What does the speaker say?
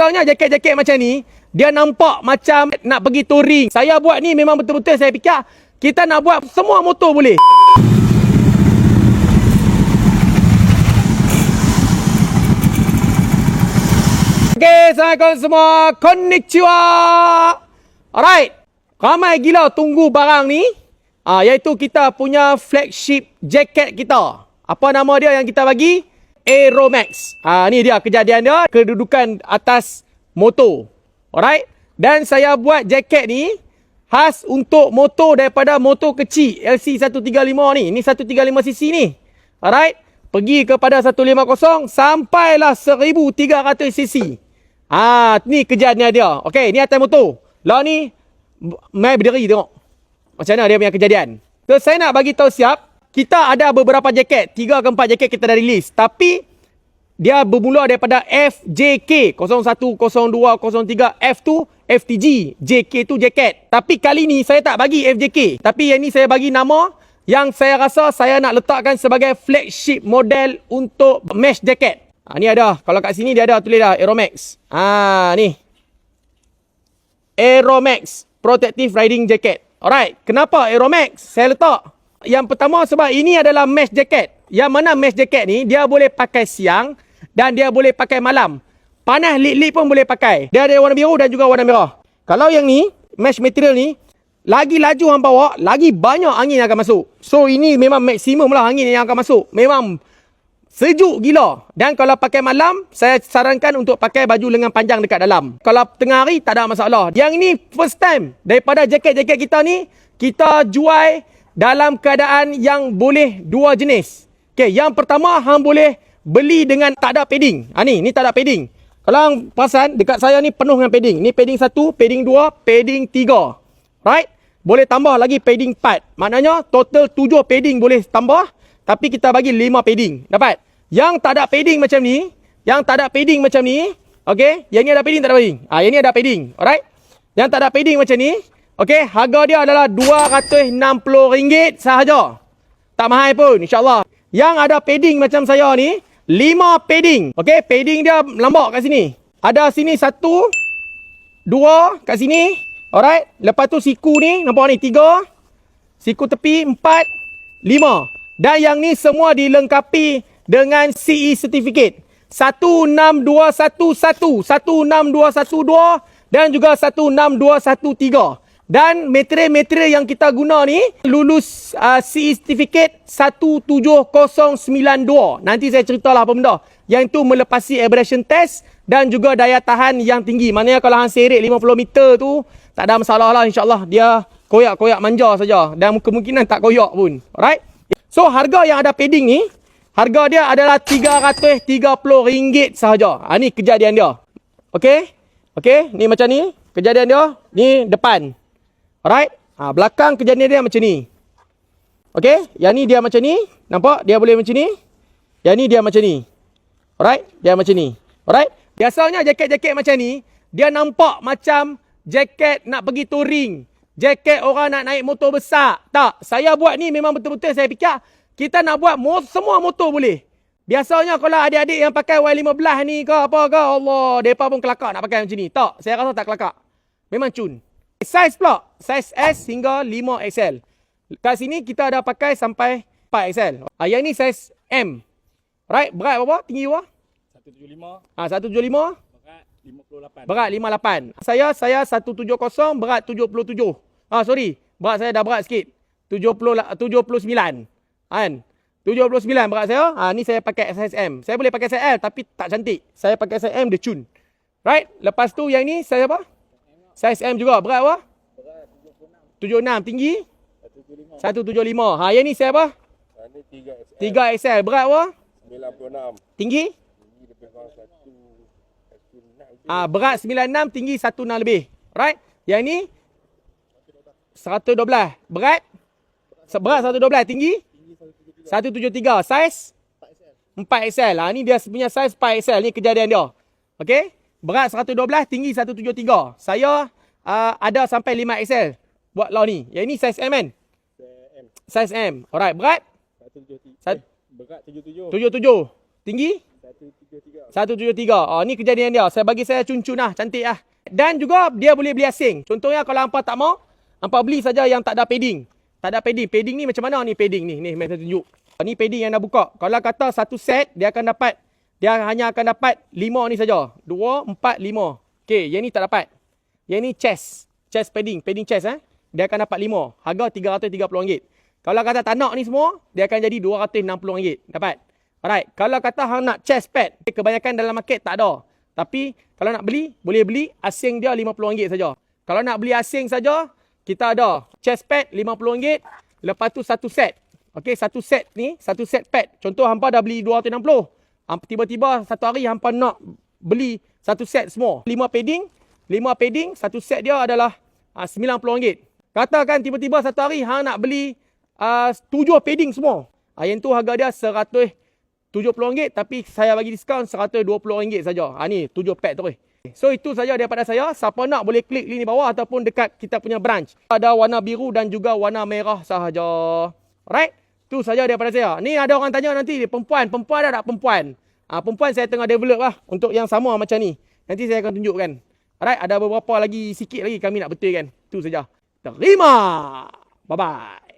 Biasanya jaket-jaket macam ni, dia nampak macam nak pergi touring. Saya buat ni memang betul-betul saya fikir kita nak buat semua motor boleh. Okay, Assalamualaikum semua. Konnichiwa. Alright. Ramai gila tunggu barang ni. Ah, iaitu kita punya flagship jacket kita. Apa nama dia yang kita bagi? Aeromax. Ah, ni dia kejadian dia. Kedudukan atas motor. Alright. Dan saya buat jaket ni khas untuk motor daripada motor kecil LC135 ni. Ni 135cc ni. Alright. Pergi kepada 150 sampailah 1300cc. Ah, ni kejadian dia. Okey, ni atas motor. Lah ni mai berdiri tengok. Macam mana dia punya kejadian. So saya nak bagi tahu siap, kita ada beberapa jaket, tiga ke empat jaket kita dah release. Tapi dia bermula daripada FJK 01, 02, 03, F tu FTG, JK tu jaket. Tapi kali ni saya tak bagi FJK. Tapi yang ni saya bagi nama yang saya rasa saya nak letakkan sebagai flagship model untuk mesh jacket. Ha, ni ada. Kalau kat sini dia ada tulis dah Aeromax. Ha, ni. Aeromax Protective Riding Jacket. Alright. Kenapa Aeromax? Saya letak. Yang pertama sebab ini adalah mesh jacket. Yang mana mesh jacket ni dia boleh pakai siang dan dia boleh pakai malam. Panas lit-lit pun boleh pakai. Dia ada warna biru dan juga warna merah. Kalau yang ni, mesh material ni, lagi laju hang bawa, lagi banyak angin yang akan masuk. So ini memang maksimum lah angin yang akan masuk. Memang Sejuk gila. Dan kalau pakai malam, saya sarankan untuk pakai baju lengan panjang dekat dalam. Kalau tengah hari, tak ada masalah. Yang ni first time daripada jaket-jaket kita ni, kita jual dalam keadaan yang boleh dua jenis. Okay, yang pertama, hang boleh beli dengan tak ada padding. Ha ni, ni tak ada padding. Kalau hang perasan, dekat saya ni penuh dengan padding. Ni padding satu, padding dua, padding tiga. Right? Boleh tambah lagi padding empat. Maknanya, total tujuh padding boleh tambah. Tapi kita bagi lima padding. Dapat? Yang tak ada padding macam ni, yang tak ada padding macam ni, okey, yang ni ada padding tak ada padding. Ah, yang ni ada padding. Alright? Yang tak ada padding macam ni, okey, harga dia adalah RM260 sahaja. Tak mahal pun, insya-Allah. Yang ada padding macam saya ni, 5 padding. Okey, padding dia lambak kat sini. Ada sini satu, dua kat sini. Alright? Lepas tu siku ni, nampak ni tiga. Siku tepi empat, lima. Dan yang ni semua dilengkapi dengan CE certificate 16211 16212 dan juga 16213 dan material-material yang kita guna ni lulus uh, CE certificate 17092 nanti saya ceritalah apa benda yang itu melepasi abrasion test dan juga daya tahan yang tinggi maknanya kalau hang seret 50 meter tu tak ada masalah lah insyaAllah dia koyak-koyak manja saja dan kemungkinan tak koyak pun alright so harga yang ada padding ni Harga dia adalah RM330 sahaja. Ha, ni kejadian dia. Okey? Okey? Ni macam ni. Kejadian dia. Ni depan. Alright? Ha, belakang kejadian dia macam ni. Okey? Yang ni dia macam ni. Nampak? Dia boleh macam ni. Yang ni dia macam ni. Alright? Dia macam ni. Alright? Biasanya jaket-jaket macam ni, dia nampak macam jaket nak pergi touring. Jaket orang nak naik motor besar. Tak. Saya buat ni memang betul-betul saya fikir kita nak buat semua motor boleh. Biasanya kalau adik-adik yang pakai Y15 ni ke apa ke, Allah, mereka pun kelakar nak pakai macam ni. Tak, saya rasa tak kelakar. Memang cun. Size pula, size S hingga 5XL. Kat sini kita ada pakai sampai 4XL. Ah, yang ni size M. Right, berat berapa? Tinggi berapa? 175. Ah, 175. Berat 58. Berat 58. Saya saya 170 berat 77. Ah, sorry. Berat saya dah berat sikit. 70 79. Kan? 79 berat saya. Ha, ni saya pakai size M. Saya boleh pakai size L tapi tak cantik. Saya pakai size M dia cun. Right? Lepas tu yang ni saya apa? Size M juga. Berat apa? Berat 76. Tinggi? 175. 175. Ha, yang ni saya apa? Ha, ni 3XL. 3XL. Berat apa? 96. Tinggi? Tinggi lebih kurang 1 Ah, ha, berat 96, tinggi 16 lebih. Right? Yang ni 112. Berat? Berat 112, tinggi? 173 saiz 4XL. Ha ni dia punya saiz 4XL ni kejadian dia. Okey? Berat 112, tinggi 173. Saya uh, ada sampai 5XL buat law ni. Yang ni saiz M kan? M. Saiz M. Alright, berat 173. Sat- Eh, berat 77. 77. Tinggi 173. 173. Oh, ni kejadian dia. Saya bagi saya cun-cun lah. Cantik lah. Dan juga dia boleh beli asing. Contohnya kalau hampa tak mau, hampa beli saja yang tak ada padding. Tak ada padding. Padding ni macam mana ni padding ni? Ni, saya tunjuk. Ni padding yang dah buka. Kalau kata satu set, dia akan dapat, dia hanya akan dapat lima ni saja. Dua, empat, lima. Okey, yang ni tak dapat. Yang ni chest. Chest padding. Padding chest eh. Dia akan dapat lima. Harga RM330. Kalau kata tak nak ni semua, dia akan jadi RM260. Dapat. Alright. Kalau kata hang nak chest pad, kebanyakan dalam market tak ada. Tapi kalau nak beli, boleh beli asing dia RM50 saja. Kalau nak beli asing saja, kita ada chest pad RM50. Lepas tu satu set. Okey, satu set ni, satu set pad. Contoh hampa dah beli 260. Tiba-tiba satu hari hampa nak beli satu set semua. Lima padding, lima padding, satu set dia adalah uh, RM90. Katakan tiba-tiba satu hari hang nak beli uh, tujuh padding semua. Uh, yang tu harga dia RM170 tapi saya bagi diskaun RM120 saja. Ha ni tujuh pad tu. So itu saja daripada saya. Siapa nak boleh klik link di bawah ataupun dekat kita punya branch. Ada warna biru dan juga warna merah sahaja. Alright? Tu saja daripada saya. Ni ada orang tanya nanti perempuan, perempuan ada tak perempuan? Ah ha, perempuan saya tengah develop lah untuk yang sama macam ni. Nanti saya akan tunjukkan. Alright, ada beberapa lagi sikit lagi kami nak betulkan. Tu saja. Terima. Bye bye.